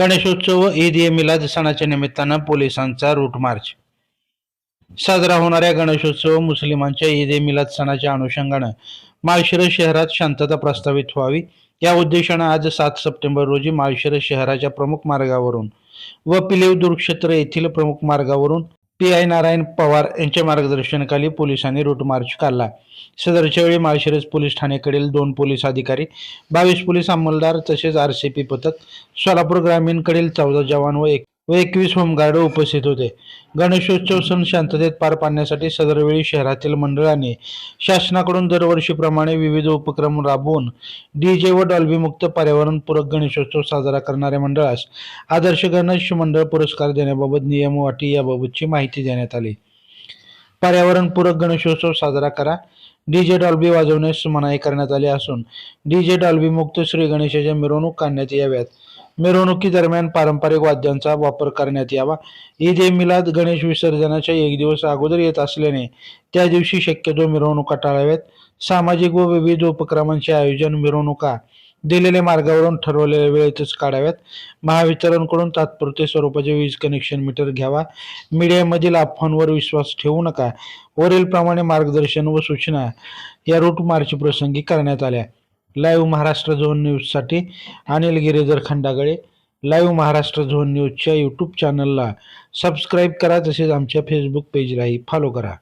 गणेशोत्सव व ईद ए मिलाद सणाच्या निमित्तानं पोलिसांचा रूट मार्च साजरा होणाऱ्या गणेशोत्सव मुस्लिमांच्या ईद ए मिलाद सणाच्या अनुषंगानं माळशिरस शहरात शांतता प्रस्तावित व्हावी. या उद्देशानं आज सात सप्टेंबर रोजी माळशिरस शहराच्या प्रमुख मार्गावरून व पिलेव दुर्क्षेत्र येथील प्रमुख मार्गावरून पी आय नारायण पवार यांच्या मार्गदर्शनाखाली पोलिसांनी रूट मार्च काढला. सदरच्या वेळी माळशिरस पोलीस ठाण्याकडील दोन पोलीस अधिकारी बावीस पोलीस अंमलदार तसेच आर सी पी पथक सोलापूर ग्रामीणकडील चौदा जवान व एक व एकवीस होमगार्ड उपस्थित होते. गणेशोत्सव सण शांततेत पार पाडण्यासाठी सदरवेळी शहरातील मंडळाने शासनाकडून दरवर्षीप्रमाणे विविध उपक्रम राबवून डीजे व डॉल्बीमुक्त पर्यावरणपूरक गणेशोत्सव साजरा करणाऱ्या मंडळास आदर्श गणेश मंडळ पुरस्कार देण्याबाबत नियम वाटी याबाबतची माहिती देण्यात आली. पर्यावरणपूरक गणेशोत्सव साजरा करा. डी जे डॉल्बी वाजवण्यास मनाई करण्यात आली असून डीजे डॉल्बी मुक्त श्री गणेशाच्या मिरवणूक काढण्यात याव्यात. मिरवणुकीदरम्यान पारंपरिक वाद्यांचा वापर करण्यात यावा. ईद ए मिलाद गणेश विसर्जनाच्या एक दिवस अगोदर येत असल्याने त्या दिवशी शक्यतो मिरवणुका टाळाव्यात. सामाजिक व विविध उपक्रमांचे आयोजन मिरवणुका दिलेल्या मार्गावरून ठरवलेल्या वेळेतच काढाव्यात. महावितरणकडून तात्पुरते स्वरूपाचे वीज कनेक्शन मीटर घ्यावा. मीडियामधील अफवांवर विश्वास ठेवू नका. वरीलप्रमाणे मार्गदर्शन व सूचना या रूट मार्च प्रसंगी करण्यात आल्या. लाईव्ह महाराष्ट्र झोन न्यूजसाठी अनिल गिरीधर खंडागळे. लाईव्ह महाराष्ट्र झोन न्यूजच्या यूट्यूब चॅनलला सबस्क्राईब करा. तसेच आमच्या फेसबुक पेजलाही फॉलो करा.